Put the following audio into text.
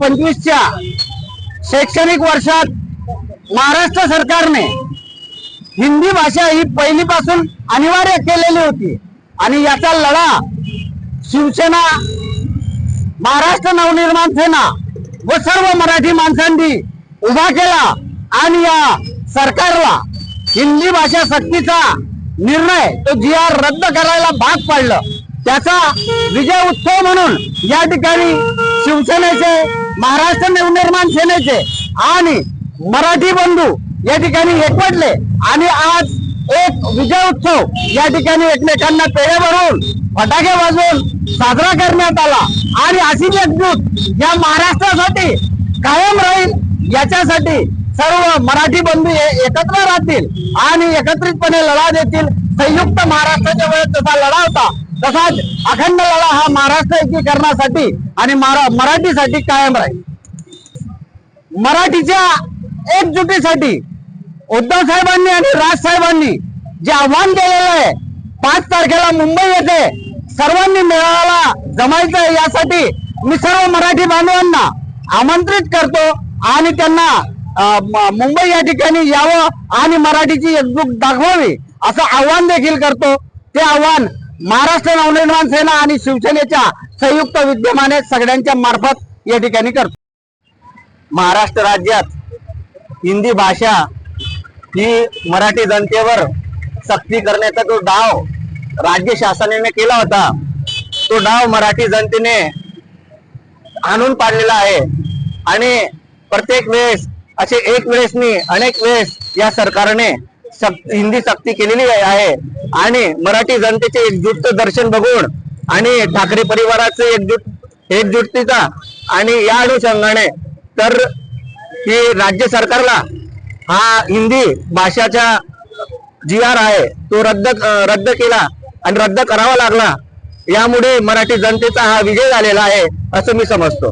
पंचवीसच्या शैक्षणिक वर्षात महाराष्ट्र सरकारने हिंदी भाषा ही पहिलीपासून अनिवार्य केलेली होती. आणि याचा लढा शिवसेना महाराष्ट्र नवनिर्माण सेना व सर्व मराठी माणसांनी उभा केला आणि या सरकारला हिंदी भाषा सक्तीचा निर्णय तो जी आर रद्द करायला भाग पाडलं. त्याचा विजय उत्सव म्हणून या ठिकाणी शिवसेनेचे महाराष्ट्र नवनिर्माण सेनेचे आणि मराठी बंधू या ठिकाणी एकवटले. आणि आज एक विजय उत्सव या ठिकाणी एकमेकांना पेढे भरून फटाके वाजवून साजरा करण्यात आला. आणि अशी एकजूट या महाराष्ट्रासाठी कायम राहील याच्यासाठी सर्व मराठी बंधू हे एकत्र राहतील आणि एकत्रितपणे लढा देतील. संयुक्त महाराष्ट्राच्या वेळेस तसा लढा होता. तसाच अखंड लढा हा महाराष्ट्र एकीकरणासाठी आणि मराठीसाठी कायम राहील. मराठीच्या एकजुटीसाठी उद्धव साहेबांनी आणि राज साहेबांनी जे आव्हान केलेलं आहे पाच तारखेला मुंबई येथे सर्वांनी मेळाव्याला जमायचं यासाठी मी सर्व मराठी बांधवांना आमंत्रित करतो आणि त्यांना अं, मुंबई या ठिकाणी यावं आणि मराठीची एकजूट दाखवावी असं आव्हान देखील करतो. ते आव्हान महाराष्ट्र नवनिर्माण सेना आणि शिवसेनेच्या संयुक्त विद्यमाने सगळ्यांच्या मार्फत या ठिकाणी करतो. महाराष्ट्र राज्यात हिंदी भाषा ही मराठी जनतेवर सक्ती करण्याचा जो डाव राज्य शासनाने केला होता तो डाव मराठी जनतेने आणून पाडलेला आहे. आणि प्रत्येक वेळेस असे एक वेळेसनी अनेक वेळेस या सरकारने सक- हिंदी सक्ती केलेली आहे. आणि मराठी जनतेचे एकजूटचं दर्शन बघून आणि ठाकरे परिवाराचे एकजूट एकजुटीचा आणि या अनुषंगाने तर की राज्य सरकारला हा हिंदी भाषाचा जी आर आहे तो रद्द रद्द केला आणि रद्द करावा लागला. यामुळे मराठी जनतेचा हा विजय झालेला आहे असं मी समजतो.